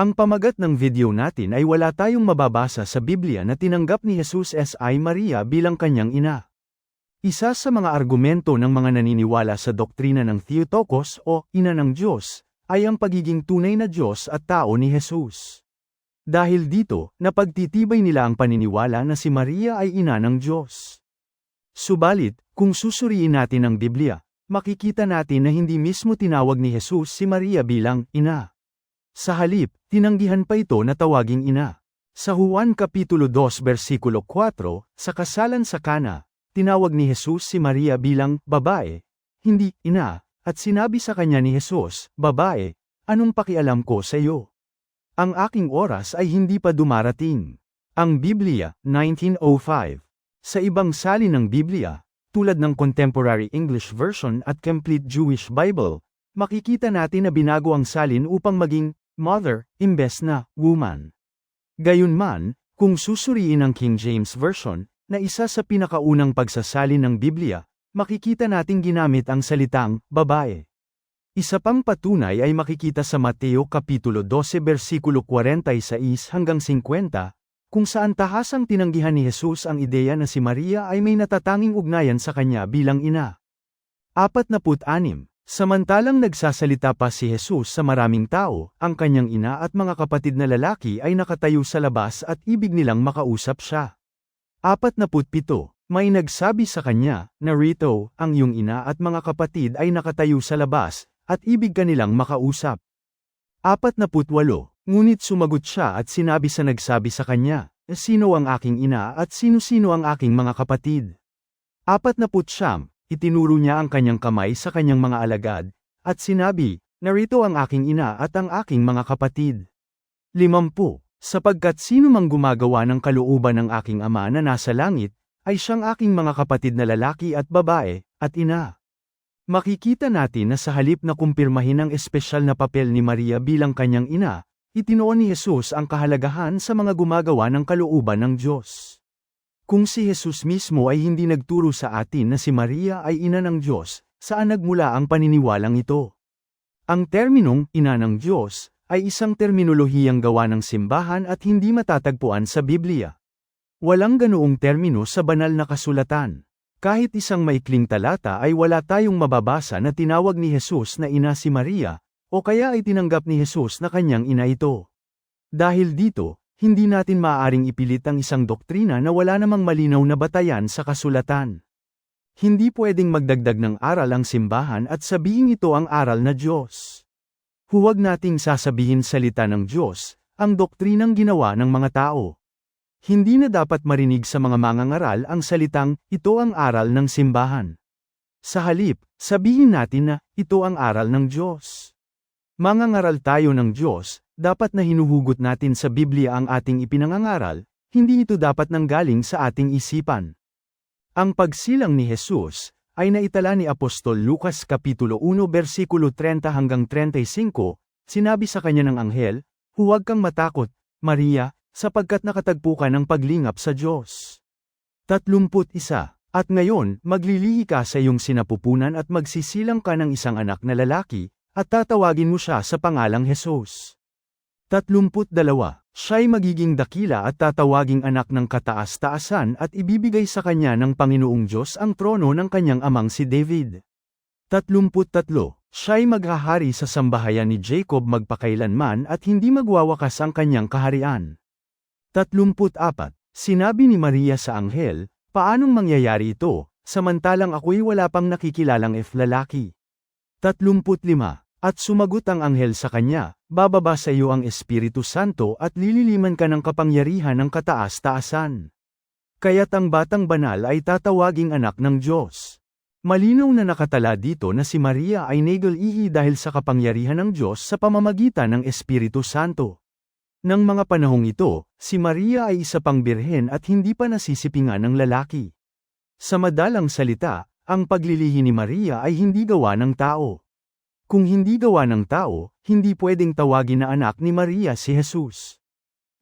Ang pamagat ng video natin ay wala tayong mababasa sa Biblia na tinanggap ni Jesus S.I. Maria bilang kanyang ina. Isa sa mga argumento ng mga naniniwala sa doktrina ng Theotokos o Ina ng Diyos, ay ang pagiging tunay na Diyos at tao ni Jesus. Dahil dito, napagtitibay nila ang paniniwala na si Maria ay ina ng Diyos. Subalit, kung susuriin natin ang Biblia, makikita natin na hindi mismo tinawag ni Jesus si Maria bilang ina. Sa halip, tinanggihan pa ito na tawaging ina. Sa Juan Kapitulo 2 versikulo 4, sa kasalan sa Kana, tinawag ni Jesus si Maria bilang babae, hindi ina, at sinabi sa kanya ni Jesus, babae, anong pakialam ko sa iyo? Ang aking oras ay hindi pa dumarating. Ang Biblia, 1905. Sa ibang salin ng Biblia, tulad ng Contemporary English Version at Complete Jewish Bible, makikita natin na binago ang salin upang maging mother, imbes na woman. Gayunman, kung susuriin ang King James Version, na isa sa pinakaunang pagsasalin ng Biblia, makikita nating ginamit ang salitang babae. Isa pang patunay ay makikita sa Mateo Kapitulo 12 versikulo 46 hanggang 50, kung saan tahasang tinanggihan ni Jesus ang ideya na si Maria ay may natatanging ugnayan sa kanya bilang ina. 46. Samantalang nagsasalita pa si Jesus sa maraming tao, ang kanyang ina at mga kapatid na lalaki ay nakatayo sa labas at ibig nilang makausap siya. 47. May nagsabi sa kanya, Narito, ang iyong ina at mga kapatid ay nakatayo sa labas, at ibig kanilang makausap. 48. Ngunit sumagot siya at sinabi sa nagsabi sa kanya, Sino ang aking ina at sino-sino ang aking mga kapatid? 49. Itinuro niya ang kanyang kamay sa kanyang mga alagad, at sinabi, Narito ang aking ina at ang aking mga kapatid. 50. Sapagkat sino mang gumagawa ng kalooban ng aking ama na nasa langit, ay siyang aking mga kapatid na lalaki at babae, at ina. Makikita natin na sa halip na kumpirmahin ang espesyal na papel ni Maria bilang kanyang ina, itinoon ni Jesus ang kahalagahan sa mga gumagawa ng kalooban ng Diyos. Kung si Jesus mismo ay hindi nagturo sa atin na si Maria ay ina ng Diyos, saan nagmula ang paniniwalang ito? Ang terminong ina ng Diyos ay isang terminolohiyang gawa ng simbahan at hindi matatagpuan sa Biblia. Walang ganoong termino sa banal na kasulatan. Kahit isang maikling talata ay wala tayong mababasa na tinawag ni Jesus na ina si Maria, o kaya ay tinanggap ni Jesus na kanyang ina ito. Dahil dito, hindi natin maaaring ipilit ang isang doktrina na wala namang malinaw na batayan sa kasulatan. Hindi pwedeng magdagdag ng aral ang simbahan at sabihin ito ang aral na Diyos. Huwag nating sasabihin salita ng Diyos, ang doktrinang ginawa ng mga tao. Hindi na dapat marinig sa mga mangangaral ang salitang, ito ang aral ng simbahan. Sa halip, sabihin natin na, ito ang aral ng Diyos. Mangangaral tayo ng Diyos, dapat na hinuhugot natin sa Biblia ang ating ipinangangaral, hindi ito dapat nanggaling sa ating isipan. Ang pagsilang ni Jesus, ay naitala ni Apostol Lucas Kapitulo 1 versikulo 30 hanggang 35, sinabi sa kanya ng anghel, Huwag kang matakot, Maria, sapagkat nakatagpo ka ng paglingap sa Diyos. 31. At ngayon, maglilihi ka sa iyong sinapupunan at magsisilang ka ng isang anak na lalaki, at tatawagin mo siya sa pangalang Jesus. 32. Siya'y magiging dakila at tatawaging anak ng kataas-taasan at ibibigay sa kanya ng Panginoong Diyos ang trono ng kanyang amang si David. 33. Siya'y maghahari sa sambahayan ni Jacob magpakailanman at hindi magwawakas ang kanyang kaharian. 34. Sinabi ni Maria sa anghel, Paanong mangyayari ito, samantalang ako'y wala pang nakikilalang F lalaki? 35. At sumagot ang anghel sa kanya, bababa sa iyo ang Espiritu Santo at lililiman ka ng kapangyarihan ng kataas-taasan. Kaya't ang batang banal ay tatawaging anak ng Diyos. Malinaw na nakatala dito na si Maria ay nagal-ihi dahil sa kapangyarihan ng Diyos sa pamamagitan ng Espiritu Santo. Nang mga panahong ito, si Maria ay isa pang birhen at hindi pa nasisipingan ng lalaki. Sa madalang salita, ang paglilihi ni Maria ay hindi gawa ng tao. Kung hindi gawa ng tao, hindi pwedeng tawagin na anak ni Maria si Jesus.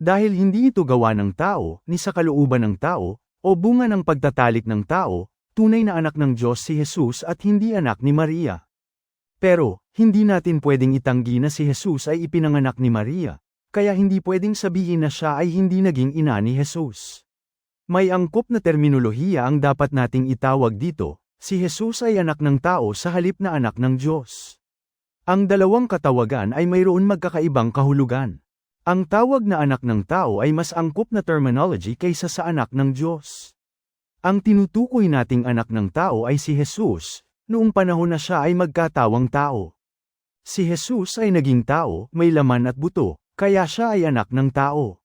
Dahil hindi ito gawa ng tao, ni sa kalooban ng tao, o bunga ng pagtatalik ng tao, tunay na anak ng Diyos si Jesus at hindi anak ni Maria. Pero, hindi natin pwedeng itanggi na si Jesus ay ipinanganak ni Maria, kaya hindi pwedeng sabihin na siya ay hindi naging ina ni Jesus. May angkop na terminolohiya ang dapat nating itawag dito, si Jesus ay anak ng tao sa halip na anak ng Diyos. Ang dalawang katawagan ay mayroon magkakaibang kahulugan. Ang tawag na anak ng tao ay mas angkop na terminology kaysa sa anak ng Diyos. Ang tinutukoy nating anak ng tao ay si Jesus, noong panahon na siya ay magkatawang tao. Si Jesus ay naging tao, may laman at buto, kaya siya ay anak ng tao.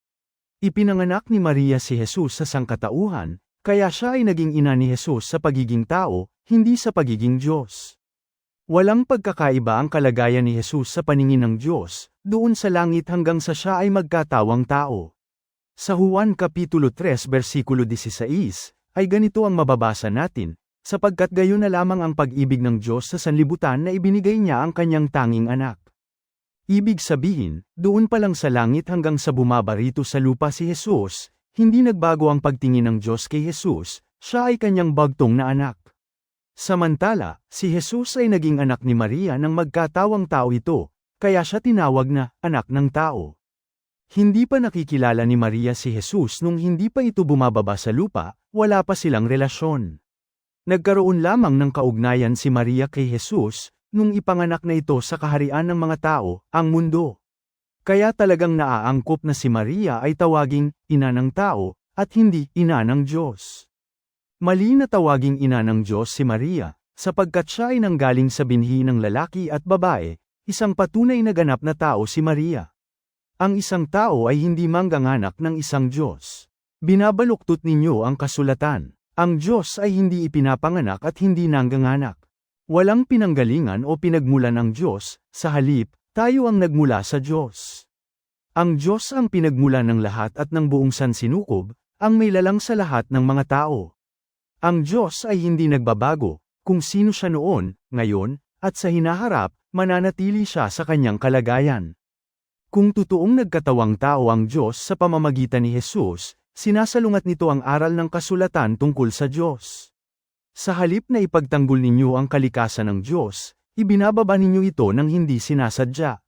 Ipinanganak ni Maria si Jesus sa sangkatauhan, kaya siya ay naging ina ni Jesus sa pagiging tao, hindi sa pagiging Diyos. Walang pagkakaiba ang kalagayan ni Jesus sa paningin ng Diyos, doon sa langit hanggang sa siya ay magkatawang tao. Sa Juan Kapitulo 3 versikulo 16, ay ganito ang mababasa natin, sapagkat gayon na lamang ang pag-ibig ng Diyos sa sanlibutan na ibinigay niya ang kanyang tanging anak. Ibig sabihin, doon pa lang sa langit hanggang sa bumaba rito sa lupa si Jesus, hindi nagbago ang pagtingin ng Diyos kay Jesus, siya ay kanyang bagtong na anak. Samantala, si Jesus ay naging anak ni Maria nang magkatawang tao ito, kaya siya tinawag na anak ng tao. Hindi pa nakikilala ni Maria si Jesus nung hindi pa ito bumababa sa lupa, wala pa silang relasyon. Nagkaroon lamang ng kaugnayan si Maria kay Jesus, nung ipanganak na ito sa kaharian ng mga tao, ang mundo. Kaya talagang naaangkop na si Maria ay tawaging ina ng tao, at hindi ina ng Diyos. Mali na tawaging ina ng Diyos si Maria, sapagkat siya ay nanggaling sa binhi ng lalaki at babae, isang patunay na ganap na tao si Maria. Ang isang tao ay hindi mangganganak ng isang Diyos. Binabaluktot ninyo ang kasulatan. Ang Diyos ay hindi ipinapanganak at hindi nangganganak. Walang pinanggalingan o pinagmulan ng Diyos, sa halip, tayo ang nagmula sa Diyos. Ang Diyos ang pinagmulan ng lahat at ng buong sansinukob, ang may lalang sa lahat ng mga tao. Ang Diyos ay hindi nagbabago, kung sino siya noon, ngayon, at sa hinaharap, mananatili siya sa kanyang kalagayan. Kung totoong nagkatawang tao ang Diyos sa pamamagitan ni Jesus, sinasalungat nito ang aral ng kasulatan tungkol sa Diyos. Sa halip na ipagtanggol ninyo ang kalikasan ng Diyos, ibinababa ninyo ito ng hindi sinasadya.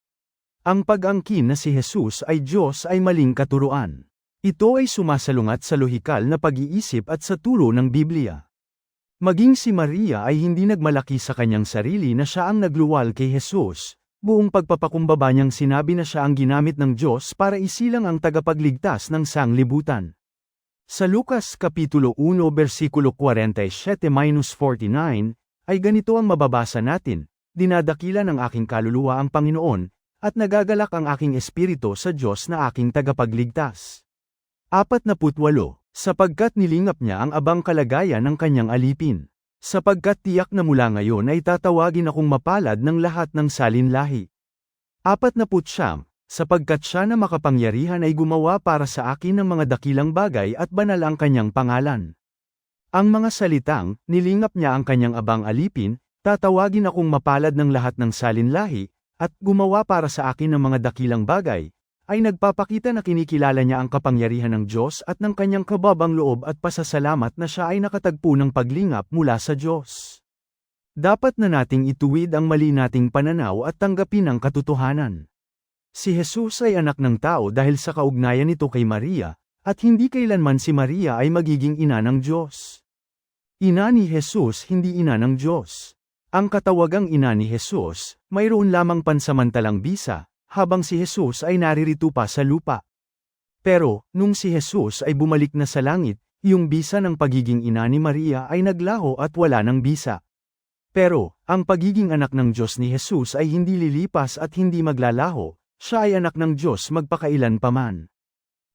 Ang pag-angkin na si Jesus ay Diyos ay maling katuruan. Ito ay sumasalungat sa lohikal na pag-iisip at sa turo ng Biblia. Maging si Maria ay hindi nagmalaki sa kanyang sarili na siya ang nagluwal kay Jesus, buong pagpapakumbaba niyang sinabi na siya ang ginamit ng Diyos para isilang ang tagapagligtas ng sanglibutan. Sa Lucas Kapitulo 1 versikulo 47-49, ay ganito ang mababasa natin, Dinadakila ng aking kaluluwa ang Panginoon, at nagagalak ang aking espiritu sa Diyos na aking tagapagligtas. 48. Sapagkat nilingap niya ang abang kalagayan ng kanyang alipin. Sapagkat tiyak na mula ngayon ay tatawagin akong mapalad ng lahat ng salinlahi. 49. Sapagkat siya na makapangyarihan ay gumawa para sa akin ng mga dakilang bagay at banal ang kanyang pangalan. Ang mga salitang, nilingap niya ang kanyang abang alipin, tatawagin akong mapalad ng lahat ng salinlahi, at gumawa para sa akin ng mga dakilang bagay, ay nagpapakita na kinikilala niya ang kapangyarihan ng Diyos at ng kanyang kababang loob at pasasalamat na siya ay nakatagpo ng paglingap mula sa Diyos. Dapat na nating ituwid ang mali nating pananaw at tanggapin ang katotohanan. Si Jesus ay anak ng tao dahil sa kaugnayan nito kay Maria, at hindi kailanman si Maria ay magiging ina ng Diyos. Ina ni Jesus hindi ina ng Diyos. Ang katawagang ina ni Jesus, mayroon lamang pansamantalang bisa, habang si Jesus ay naririto pa sa lupa. Pero, nung si Jesus ay bumalik na sa langit, yung bisa ng pagiging ina ni Maria ay naglaho at wala ng bisa. Pero, ang pagiging anak ng Diyos ni Jesus ay hindi lilipas at hindi maglalaho, siya ay anak ng Diyos magpakailan paman.